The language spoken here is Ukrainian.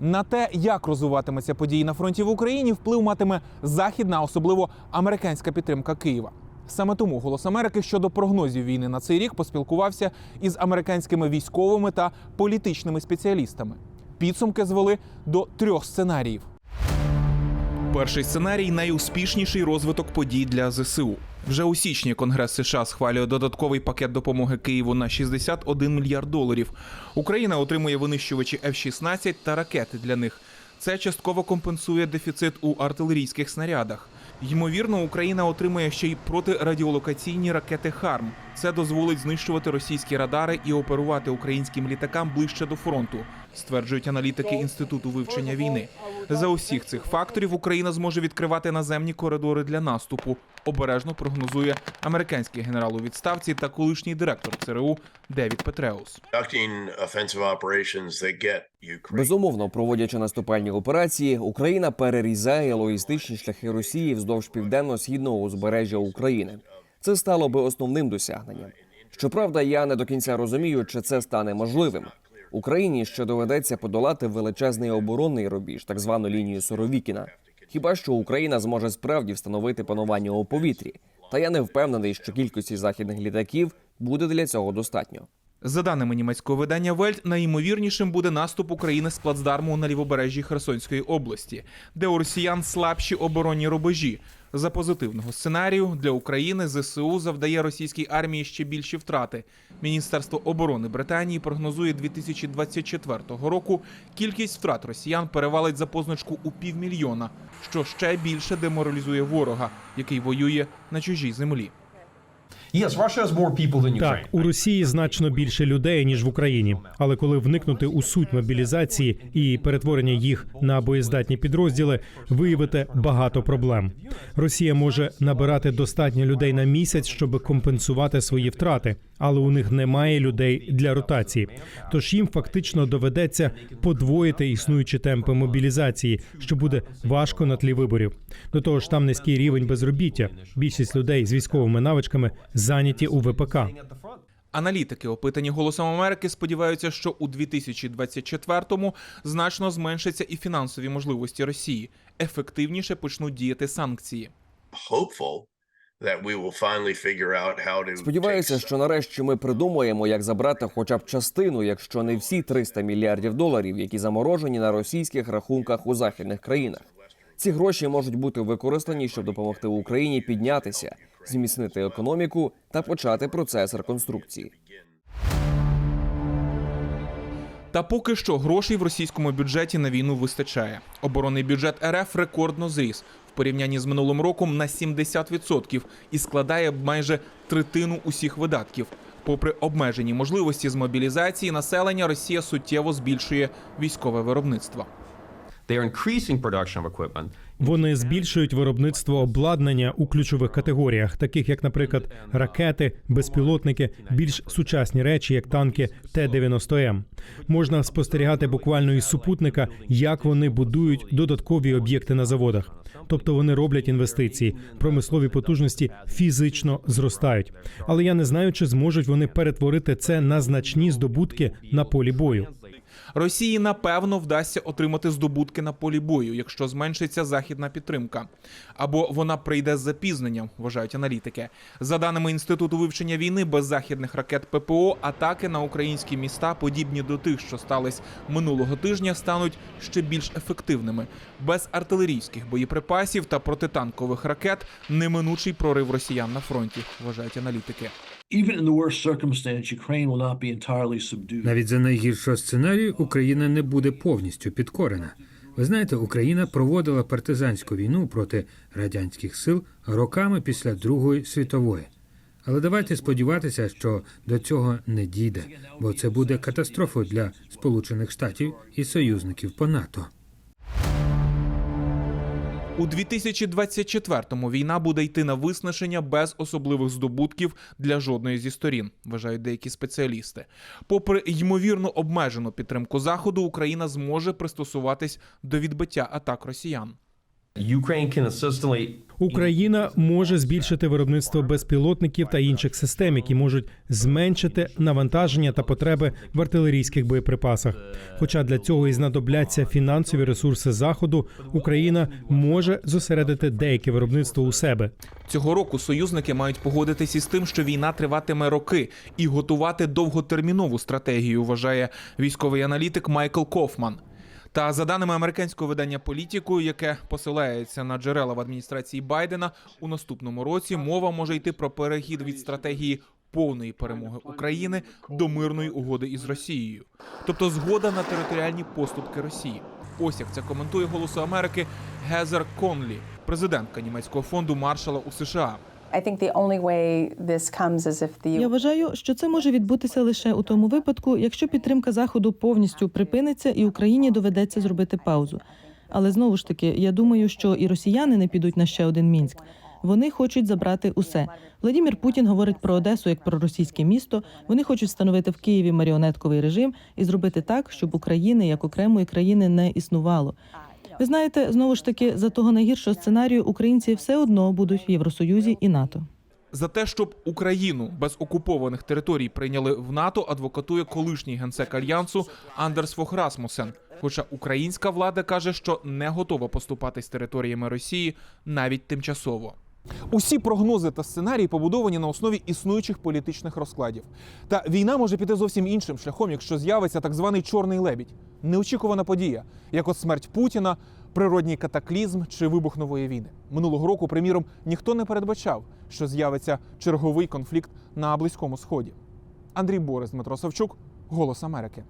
На те, як розвиватимуться події на фронті в Україні, вплив матиме західна, особливо американська підтримка Києва. Саме тому голос Америки щодо прогнозів війни на цей рік поспілкувався із американськими військовими та політичними спеціалістами. Підсумки звели до трьох сценаріїв. Перший сценарій найуспішніший розвиток подій для ЗСУ. Вже у січні Конгрес США схвалює додатковий пакет допомоги Києву на 61 мільярд доларів. Україна отримує винищувачі F-16 та ракети для них. Це частково компенсує дефіцит у артилерійських снарядах. Ймовірно, Україна отримує ще й протирадіолокаційні ракети ХАРМ. Це дозволить знищувати російські радари і оперувати українським літакам ближче до фронту, стверджують аналітики інституту вивчення війни. За усіх цих факторів Україна зможе відкривати наземні коридори для наступу. Обережно прогнозує американський генерал у відставці та колишній директор ЦРУ Девід Петреус. Безумовно, проводячи наступальні операції, Україна перерізає логістичні шляхи Росії вздовж південно-східного узбережжя України. Це стало би основним досягненням. Щоправда, я не до кінця розумію, чи це стане можливим. Україні ще доведеться подолати величезний оборонний рубіж, так звану лінію Соровікіна. Хіба що Україна зможе справді встановити панування у повітрі? Та я не впевнений, що кількості західних літаків буде для цього достатньо. За даними німецького видання Вельт, найімовірнішим буде наступ України з плацдарму на лівобережжі Херсонської області, де у росіян слабші оборонні рубежі. За позитивного сценарію для України ЗСУ завдає російській армії ще більші втрати. Міністерство оборони Британії прогнозує 2024 року кількість втрат росіян перевалить за позначку у півмільйона, що ще більше деморалізує ворога, який воює на чужій землі. Так, у Росії значно більше людей ніж в Україні. Але коли вникнути у суть мобілізації і перетворення їх на боєздатні підрозділи, виявите багато проблем. Росія може набирати достатньо людей на місяць, щоб компенсувати свої втрати, але у них немає людей для ротації. Тож їм фактично доведеться подвоїти існуючі темпи мобілізації, що буде важко на тлі виборів. До того ж, там низький рівень безробіття. Більшість людей з військовими навичками зайняті у ВПК. Аналітики, опитані голосом Америки, сподіваються, що у 2024-му значно зменшаться і фінансові можливості Росії. Ефективніше почнуть діяти санкції. Сподіваюся, що нарешті ми придумаємо, як забрати хоча б частину, якщо не всі 300 мільярдів доларів, які заморожені на російських рахунках у західних країнах. Ці гроші можуть бути використані, щоб допомогти Україні піднятися, зміцнити економіку та почати процес реконструкції. Та поки що грошей в російському бюджеті на війну вистачає. Оборонний бюджет РФ рекордно зріс в порівнянні з минулим роком на 70% і складає майже третину усіх видатків. Попри обмежені можливості з мобілізації населення, Росія суттєво збільшує військове виробництво. Вони збільшують виробництво обладнання у ключових категоріях, таких як, наприклад, ракети, безпілотники, більш сучасні речі, як танки Т-90М. Можна спостерігати буквально із супутника, як вони будують додаткові об'єкти на заводах. Тобто вони роблять інвестиції, промислові потужності фізично зростають. Але я не знаю, чи зможуть вони перетворити це на значні здобутки на полі бою. Росії напевно вдасться отримати здобутки на полі бою, якщо зменшиться західна підтримка, або вона прийде з запізненням, вважають аналітики. За даними інституту вивчення війни, без західних ракет ППО атаки на українські міста, подібні до тих, що стались минулого тижня, стануть ще більш ефективними. Без артилерійських боєприпасів та протитанкових ракет неминучий прорив росіян на фронті, вважають аналітики. Навіть за найгіршого сценарію Україна не буде повністю підкорена. Ви знаєте, Україна проводила партизанську війну проти радянських сил роками після Другої світової. Але давайте сподіватися, що до цього не дійде, бо це буде катастрофою для Сполучених Штатів і союзників по НАТО. У 2024-му війна буде йти на виснаження без особливих здобутків для жодної зі сторін, вважають деякі спеціалісти. Попри ймовірно обмежену підтримку заходу, Україна зможе пристосуватись до відбиття атак росіян. Ukraine can Україна може збільшити виробництво безпілотників та інших систем, які можуть зменшити навантаження та потреби в артилерійських боєприпасах. Хоча для цього і знадобляться фінансові ресурси заходу, Україна може зосередити деяке виробництво у себе. Цього року союзники мають погодитись із тим, що війна триватиме роки, і готувати довготермінову стратегію, вважає військовий аналітик Майкл Кофман. Та за даними американського видання політику, яке посилається на джерела в адміністрації Байдена, у наступному році мова може йти про перехід від стратегії повної перемоги України до мирної угоди із Росією, тобто згода на територіальні поступки Росії. Ось як це коментує Голосу Америки Гезер Конлі, президентка німецького фонду Маршала у США. Я вважаю, що це може відбутися лише у тому випадку, якщо підтримка заходу повністю припиниться і Україні доведеться зробити паузу. Але знову ж таки, я думаю, що і росіяни не підуть на ще один мінськ. Вони хочуть забрати усе. Владімір Путін говорить про Одесу як про російське місто. Вони хочуть встановити в Києві маріонетковий режим і зробити так, щоб України як окремої країни не існувало. Ви знаєте, знову ж таки, за того найгіршого сценарію українці все одно будуть в Євросоюзі і НАТО. За те, щоб Україну без окупованих територій прийняли в НАТО, адвокатує колишній генсек альянсу Андерс Фох Расмусен. Хоча українська влада каже, що не готова поступати з територіями Росії навіть тимчасово. Усі прогнози та сценарії побудовані на основі існуючих політичних розкладів. Та війна може піти зовсім іншим шляхом, якщо з'явиться так званий чорний лебідь, неочікувана подія, як от смерть Путіна, природній катаклізм чи вибух нової війни. Минулого року, приміром, ніхто не передбачав, що з'явиться черговий конфлікт на Близькому Сході. Андрій Борис, Дмитро Савчук, Голос Америки.